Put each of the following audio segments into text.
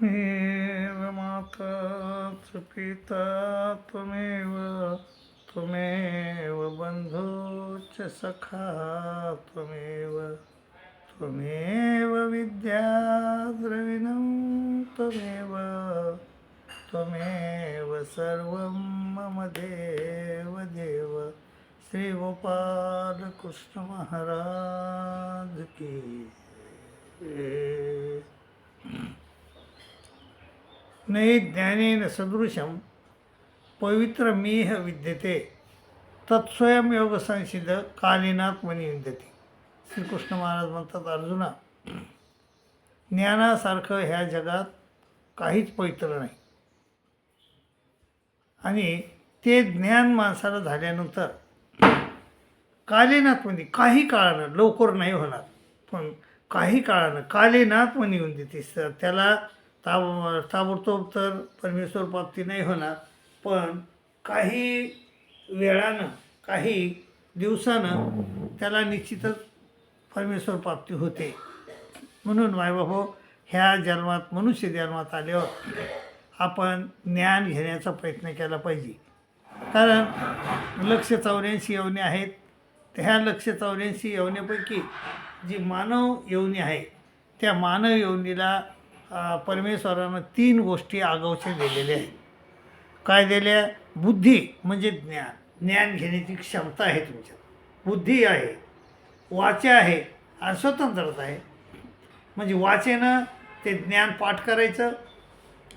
त्वमेव माता पिता त्वमेव च सखा त्वमेव त्वमेव विद्या मम देव देव। श्री गोपाल कृष्ण महाराज की नही नहि ज्ञानेन सदृशं पवित्रमेह विद्यते तत्स्वयं योग संसिद कालीनाथ विद्यते. श्रीकृष्ण महाराज म्हणतात अर्जुना ज्ञानासारखं ह्या जगात काहीच पवित्र नाही. आणि ते ज्ञान माणसाला झाल्यानंतर कालीनाथमध्ये काही काळानं लवकर नाही होणार पण काही काळानं कालीनाथ येऊन देते स- त्याला ताब ताबडतोब तर परमेश्वर प्राप्ती नाही होणार पण काही वेळानं काही दिवसानं त्याला निश्चितच परमेश्वर प्राप्ती होते. म्हणून मायबाबो ह्या जन्मात मनुष्य जन्मात आल्यावर आपण ज्ञान घेण्याचा प्रयत्न केला पाहिजे. कारण लक्ष चौऱ्याऐंशी यवने आहेत. त्या ह्या लक्ष चौऱ्याऐंशी यवनेपैकी जी मानव यवनी आहे त्या मानव यवनीला परमेश्वरानं तीन गोष्टी आगाऊच्या दिलेल्या आहेत. काय दिल्या? बुद्धी म्हणजे ज्ञान. ज्ञान घेण्याची क्षमता आहे तुमच्यात. बुद्धी आहे. वाचा आहे. आणि स्वतंत्रता आहे. म्हणजे वाचेनं ते ज्ञान पाठ करायचं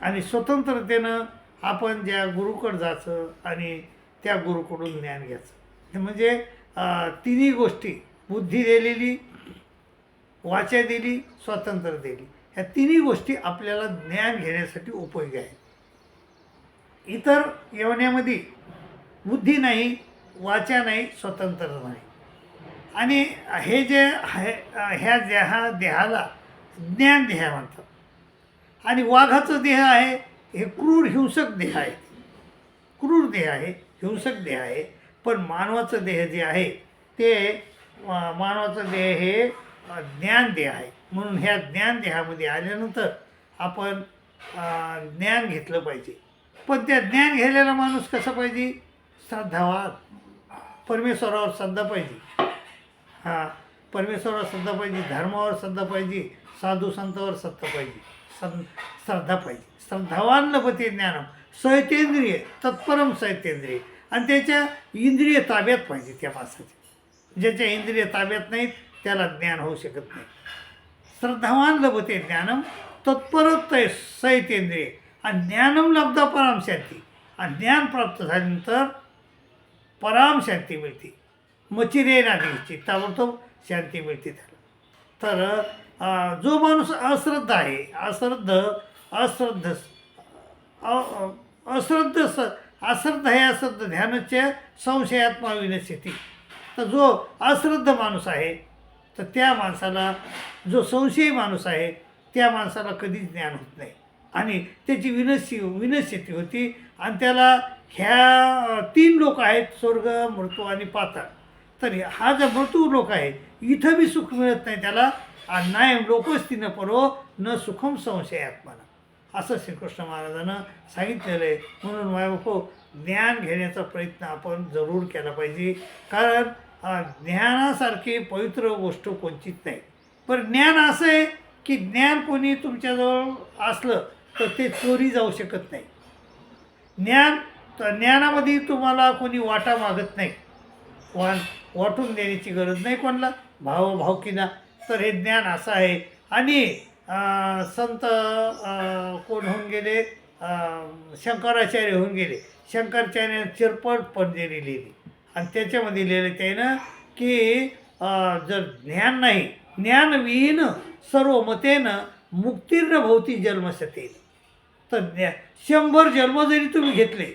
आणि स्वतंत्रतेनं आपण ज्या गुरुकडं जायचं आणि त्या गुरुकडून ज्ञान घ्यायचं. हे म्हणजे तिन्ही गोष्टी. बुद्धी दिलेली वाचा दिली स्वतंत्र दिली. ह्या तिन्ही गोष्टी आपल्याला ज्ञान घेण्यासाठी उपयोगी आहेत. इतर यवण्यामध्ये बुद्धी नाही वाचा नाही स्वतंत्र नाही. आणि हे जे आहे ह्या देहा देहाला ज्ञान देह म्हणतात. आणि वाघाचं देह आहे हे क्रूर हिंसक देह आहे. क्रूर देह आहे हिंसक देह आहे. पण मानवाचं देह जे आहे ते मानवाचं देह हे ज्ञान देह आहे. म्हणून ह्या ज्ञान देहामध्ये आल्यानंतर आपण ज्ञान घेतलं पाहिजे. पण त्या ज्ञान घेतलेला माणूस कसा पाहिजे? श्रद्धावान. परमेश्वरावर श्रद्धा पाहिजे. हां परमेश्वरावर श्रद्धा पाहिजे धर्मावर श्रद्धा पाहिजे साधू संतावर श्रद्धा पाहिजे सं श्रद्धा पाहिजे. श्रद्धावान लपते ज्ञानम. सैतेंद्रिय तत्परम सैतेंद्रिय. आणि त्याच्या इंद्रिय ताब्यात पाहिजे त्या माणसाच्या ज्याच्या इंद्रिय ताब्यात नाहीत त्याला ज्ञान होऊ शकत नाही. श्रद्धावान लभते ज्ञानम तत्परत सैतेंद्रिय आणि ज्ञानम लब्धा पराम शांती आणि ज्ञान प्राप्त झाल्यानंतर पराम शांती मिळते। मचिरे नादीची ताबडतोब शांती मिळते त्याला। तर जो माणूस अश्रद्ध आहे अश्रद्ध अश्रद्ध अ- अश्रद्ध स अश्रद्ध हे अश्रद्ध ध्यानाच्या संशयात्मा विनश्यती। तर जो अश्रद्ध माणूस आहे तर त्या माणसाला जो संशयी माणूस आहे त्या माणसाला कधीच ज्ञान होत नाही. आणि त्याची विनश्य विनश्यती होती आणि त्याला ह्या तीन लोक आहेत स्वर्ग मृत्यू आणि पाताळ. तर हा जो मृत्यू लोक आहे इथं बी सुख मिळत नाही त्याला आणि नाही लोकच तिनं परो न सुखम संशय आत्माला असं श्रीकृष्ण महाराजानं सांगितलेलं आहे. म्हणून मायबापो ज्ञान घेण्याचा प्रयत्न आपण जरूर केला पाहिजे. कारण ज्ञानासारखी पवित्र गोष्ट कोणतीच नाही. पण ज्ञान असं आहे की ज्ञान कोणी तुमच्याजवळ असलं तर ते चोरी जाऊ शकत नाही. ज्ञान तर ज्ञानामध्ये तुम्हाला कोणी वाटा मागत नाही. वा वाटून देण्याची गरज नाही कोणाला भाव भावकीना तर हे ज्ञान असं आहे. आणि संत कोण होऊन गेले? शंकराचार्य होऊन गेले. शंकराचार्य चिरपट पंजेरी लिहिली आणि त्याच्यामध्ये लिहिलं त्यानं की जर ज्ञान नाही ज्ञानविहीन सर्व मतेनं मुक्तीर्ण भोवती जन्मसतेन. तर ज्ञा शंभर जन्म जरी तुम्ही घेतले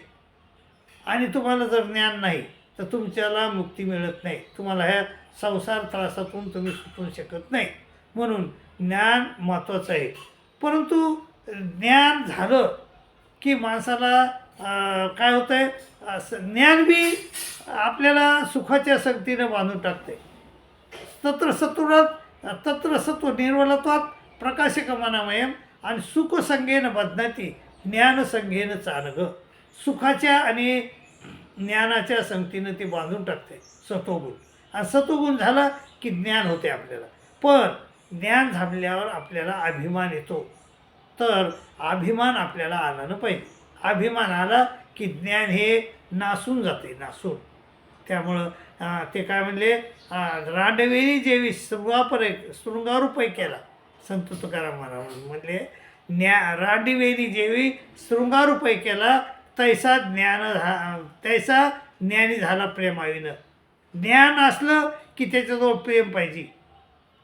आणि तुम्हाला जर ज्ञान नाही तर तुमच्याला मुक्ती मिळत नाही. तुम्हाला ह्या संसार त्रासातून तुम्ही सुटू शकत नाही. म्हणून ज्ञान महत्त्वाचं आहे. परंतु ज्ञान झालं की माणसाला काय होतं आहे ज्ञान बी आपल्याला सुखाच्या संगतीनं बांधून टाकते. तत्र सत्वरात तत्र सत्व निर्मलत्वात प्रकाशकमानामयम आणि सुखसंगेनं बदनाती ज्ञानसंघेनं चालग सुखाच्या आणि ज्ञानाच्या संगतीनं ते बांधून टाकते. सतोगुण आणि सत्वगुण झाला की ज्ञान होते आपल्याला. पण ज्ञान झाल्यावर आपल्याला अभिमान येतो. तर अभिमान आपल्याला आला न पाहिजे. अभिमान आला की ज्ञान हे नासून जाते नासून. त्यामुळं ते काय म्हणले रांडवेनी रांडवेरी जेवी शृंगापर शृंगारूपय केला संत तुकाराम महाराज म्हणले ज्ञा रांडवेनी जेवी शृंगारूपय केला तैसा ज्ञान झा तैसा ज्ञानी झाला प्रेमाविनं. ज्ञान असलं की त्याच्याजवळ प्रेम पाहिजे.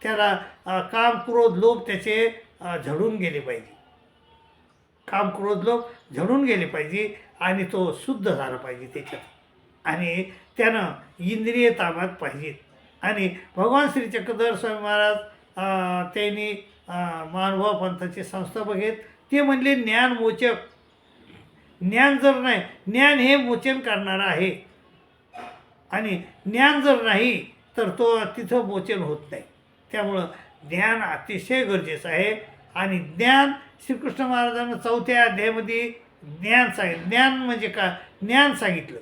त्याला काम क्रोध लोभ त्याचे झडून गेले पाहिजे. काम क्रोध लोभ झडून गेले पाहिजे आणि तो शुद्ध झाला पाहिजे त्याच्यात. आणि त्यानं इंद्रिय ताब्यात पाहिजेत. आणि भगवान श्री चक्रधर स्वामी महाराज त्यांनी अं, महानुभाव पंथाचे संस्थापक आहेत. ते म्हणले ज्ञान मोचक. ज्ञान जर नाही ज्ञान हे मोचन करणारं आहे. आणि ज्ञान जर नाही तर तो तिथं मोचन होत नाही. त्यामुळं ज्ञान अतिशय गरजेचं आहे. आणि ज्ञान श्रीकृष्ण महाराजांना चौथ्या अध्यायामध्ये ज्ञान सांगितलं. ज्ञान म्हणजे का ज्ञान सांगितलं.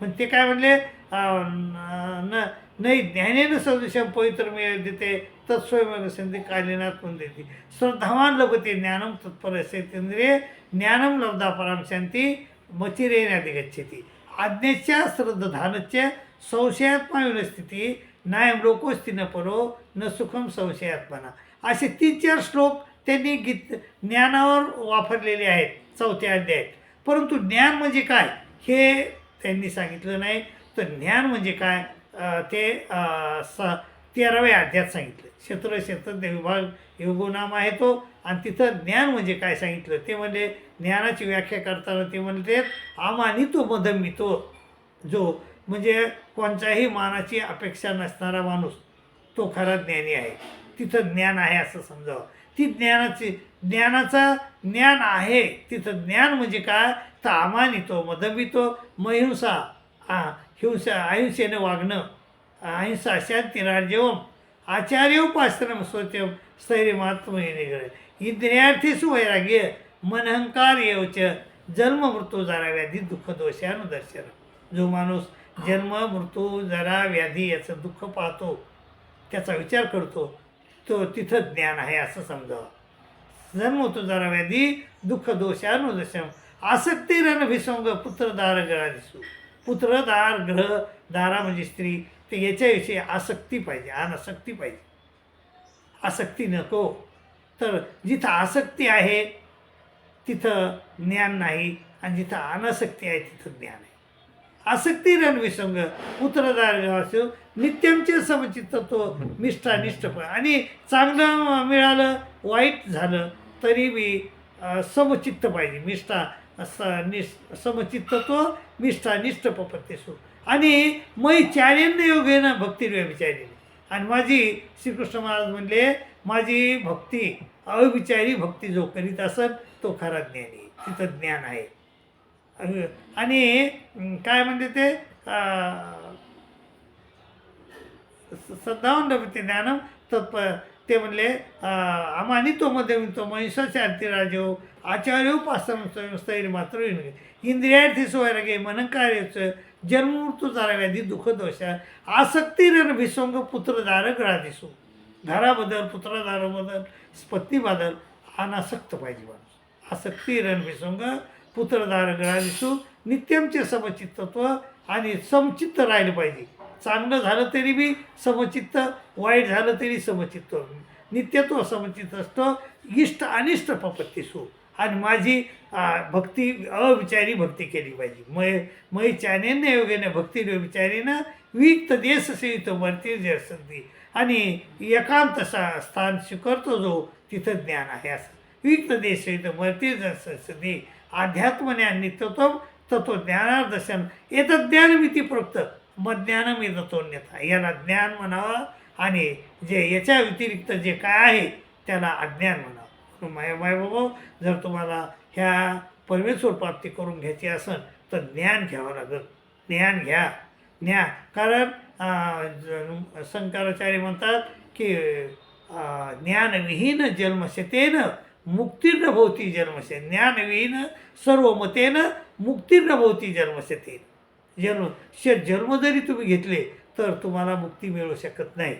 पण ते काय म्हणले न नाही ज्ञानेन सदृशम पवित्र मिळ देते तत्स्वयं संधी कालीनाथ पण देते. श्रद्धावान लभते ज्ञानम तत्पर सेंद्रिय ज्ञानम लब्धा पराम शांती मचिरेनादी गच्छती. आज्ञेच्या श्रद्धानस्य संशयात्मा विनस्थिती नायम लोकोस्ती न परो न सुखम संशयात्मना. असे तीन चार श्लोक त्यांनी गीत ज्ञानावर वापरलेले आहेत चौथ्या अध्यायात. परंतु ज्ञान म्हणजे काय? हे त्यांनी सांगितलं नाही. तर ज्ञान म्हणजे काय? ते स तेराव्या अध्यात सांगितलं. क्षेत्र क्षेत्र विभाग योगोनाम आहे तो. आणि तिथं ज्ञान म्हणजे काय सांगितलं? ते म्हणजे ज्ञानाची व्याख्या करताना ते म्हणते आमानितो मदमितो जो म्हणजे कोणत्याही मानाची अपेक्षा नसणारा माणूस तो खरा ज्ञानी आहे. तिथं ज्ञान आहे असं समजावं. ती ज्ञानाची ज्ञानाचं ज्ञान आहे. तिथं ज्ञान म्हणजे काय? तर अमानितो मदमितो महिंसा हिंसा अहिंसेने वागणं अहिंसा शांती राजवम आचार्योपासनम स्वत्यम स्थैर्यमात्महिने इंद्रियार्थीसु वैराग्य मनहंकार येवच जन्म मृत्यू जरा व्याधी दुःख दोषानुदर्शन जो माणूस जन्म मृत्यू जरा व्याधी याचं दुःख पाहतो त्याचा विचार करतो तो तिथं ज्ञान आहे असं समजावं. जन्म तो जरा व्याधी दुःख दोषानुदर्शन आसक्ती रणभिसंग पुत्रदार ग्रह दिसू पुत्रदार ग्रह दारा म्हणजे स्त्री ते याच्याविषयी आसक्ती पाहिजे अनासक्ती पाहिजे। आसक्ती नको। तर जिथं आसक्ती आहे तिथं ज्ञान नाही आणि जिथं अनासक्ती आहे तिथं ज्ञान आहे। आसक्ती रणविसंग पुत्रदार असो नित्यमचे समचित्तत्व निष्ठानिष्ठ आणि चांगलं मिळालं वाईट झालं तरी मी समचित्त पाहिजे. निष्ठा स निष समचित्तत्व निष्ठा निष्ठ पपत्तेसू आणि मै चार्यन योगेनं भक्ती व्यभिचारी आणि माझी श्रीकृष्ण महाराज म्हणले माझी भक्ती अविचारी भक्ती जो करीत असेल तो खरा ज्ञानी. तिथं ज्ञान आहे. आणि काय म्हणते ते? सद्धावन रमते लभते ज्ञानम तत्प ते म्हणले अमानितो मध्ये तो शांती राजो आचार्योपासन स्वयंस्थैर्य मात्र इंद्रियार्थी सोयरागे मनंकार्यचं जन्ममृत्यू जरा व्याधी दुःख दोषा आसक्ती रण भिसंग पुत्रदार ग्रादिसू घराबद्दल बदल पत्नी बदल अनासक्त पाहिजे माणूस. आसक्ती रण भिसंग पुत्रदार ग्रादिसू नित्यमचे समचित्तत्व आणि समचित्त राहिलं पाहिजे. चांगलं झालं तरी बी समचित्त वाईट झालं तरी समचित्त. नित्यत्व समचित्त असतं इष्ट अनिष्ट पपत्तीसू आणि माझी भक्ती अविचारी भक्ती केली पाहिजे. मय मै चानेन योगेने भक्ती विचारीनं विक्त देश सेवित मरती जसंती आणि एकांत सा स्थान स्वीकारतो जो तिथं ज्ञान आहे असं. विक्त देश सेवित मरती जे अध्यात्म ज्ञान नित्यत्व तत्व ज्ञानादर्शन येतं ज्ञानमिती प्रोक्त मग ज्ञानम येतोन्यथा याला ज्ञान म्हणावं आणि जे याच्या व्यतिरिक्त जे काय आहे त्याला अज्ञान म्हणावं. माय माय बाबा जर तुम्हाला ह्या परमेश्वर प्राप्ती करून घ्यायची असेल तर ज्ञान घ्यावं लागेल. ज्ञान घ्या. ज्ञान कारण शंकराचार्य म्हणतात की ज्ञानविहीन ज्ञानविहीन जन्मशतेन मुक्तिर्नभवती जन्मसे. ज्ञानविहीन सर्व मतेन मुक्तिर्नभवती जन्मशते जन्म श जन्म जरी तुम्ही घेतले तर तुम्हाला मुक्ती मिळू शकत नाही.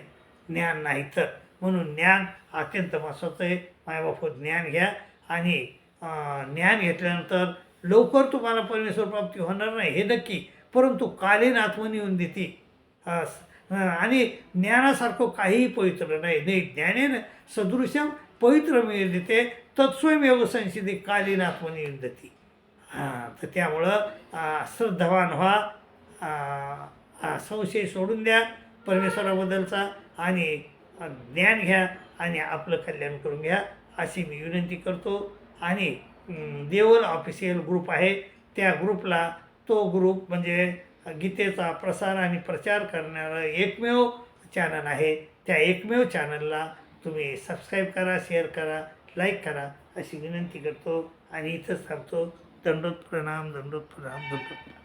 ज्ञान नाही तर. म्हणून ज्ञान अत्यंत महत्त्वाचं आहे. मायबाप ज्ञान घ्या. आणि ज्ञान घेतल्यानंतर लवकर तुम्हाला परमेश्वर प्राप्ती होणार नाही हे नक्की. परंतु कालीन आत्मनी येऊन देते. आणि ज्ञानासारखं काहीही पवित्र नाही. नाही ज्ञानेन सदृशम पवित्र मिळून तत्स्वयमेव संसिधी कालीनात्मन आत्मनी हां तर त्यामुळं श्रद्धावान व्हा संशय सोडून द्या परमेश्वराबद्दलचा आणि ज्ञान घ्या आणि आपलं कल्याण करून घ्या अशी मी विनंती करतो. आणि देवल ऑफिशियल ग्रुप आहे त्या ग्रुपला तो ग्रुप म्हणजे गीतेचा प्रसार आणि प्रचार करणारं एकमेव चॅनल आहे. त्या एकमेव चॅनलला तुम्ही सबस्क्राईब करा शेअर करा लाईक करा अशी विनंती करतो आणि इथंच थांबतो. दंडोत प्रणाम दंडोत प्रणाम दंडोत प्रणाम